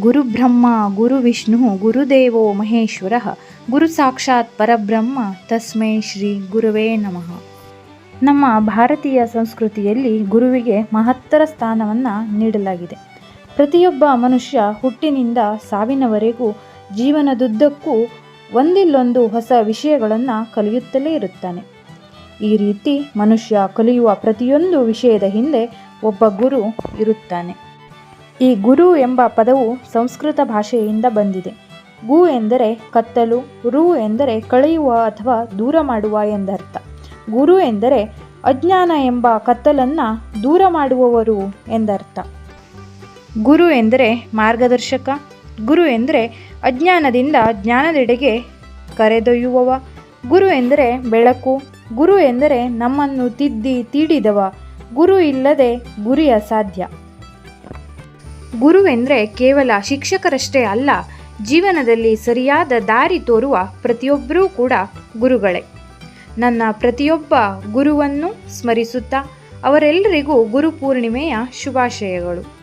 ಗುರುಬ್ರಹ್ಮ ಗುರುವಿಷ್ಣು ಗುರುದೇವೋ ಮಹೇಶ್ವರ, ಗುರು ಸಾಕ್ಷಾತ್ ಪರಬ್ರಹ್ಮ, ತಸ್ಮೈ ಶ್ರೀ ಗುರುವೇ ನಮಃ. ನಮ್ಮ ಭಾರತೀಯ ಸಂಸ್ಕೃತಿಯಲ್ಲಿ ಗುರುವಿಗೆ ಮಹತ್ತರ ಸ್ಥಾನವನ್ನು ನೀಡಲಾಗಿದೆ. ಪ್ರತಿಯೊಬ್ಬ ಮನುಷ್ಯ ಹುಟ್ಟಿನಿಂದ ಸಾವಿನವರೆಗೂ ಜೀವನದುದ್ದಕ್ಕೂ ಒಂದಿಲ್ಲೊಂದು ಹೊಸ ವಿಷಯಗಳನ್ನು ಕಲಿಯುತ್ತಲೇ ಇರುತ್ತಾನೆ. ಈ ರೀತಿ ಮನುಷ್ಯ ಕಲಿಯುವ ಪ್ರತಿಯೊಂದು ವಿಷಯದ ಹಿಂದೆ ಒಬ್ಬ ಗುರು ಇರುತ್ತಾನೆ. ಈ ಗುರು ಎಂಬ ಪದವು ಸಂಸ್ಕೃತ ಭಾಷೆಯಿಂದ ಬಂದಿದೆ. ಗು ಎಂದರೆ ಕತ್ತಲು, ರು ಎಂದರೆ ಕಳೆಯುವ ಅಥವಾ ದೂರ ಮಾಡುವ ಎಂದರ್ಥ. ಗುರು ಎಂದರೆ ಅಜ್ಞಾನ ಎಂಬ ಕತ್ತಲನ್ನು ದೂರ ಮಾಡುವವರು ಎಂದರ್ಥ. ಗುರು ಎಂದರೆ ಮಾರ್ಗದರ್ಶಕ, ಗುರು ಎಂದರೆ ಅಜ್ಞಾನದಿಂದ ಜ್ಞಾನದೆಡೆಗೆ ಕರೆದೊಯ್ಯುವವ, ಗುರು ಎಂದರೆ ಬೆಳಕು, ಗುರು ಎಂದರೆ ನಮ್ಮನ್ನು ತಿದ್ದಿ ತೀಡಿದವ, ಗುರು ಇಲ್ಲದೆ ಗುರಿ ಅಸಾಧ್ಯ ಗುರುವೆಂದರೆ ಕೇವಲ ಶಿಕ್ಷಕರಷ್ಟೇ ಅಲ್ಲ, ಜೀವನದಲ್ಲಿ ಸರಿಯಾದ ದಾರಿ ತೋರುವ ಪ್ರತಿಯೊಬ್ಬರೂ ಕೂಡ ಗುರುಗಳೇ. ನನ್ನ ಪ್ರತಿಯೊಬ್ಬ ಗುರುವನ್ನು ಸ್ಮರಿಸುತ್ತಾ ಅವರೆಲ್ಲರಿಗೂ ಗುರು ಪೂರ್ಣಿಮೆಯ ಶುಭಾಶಯಗಳು.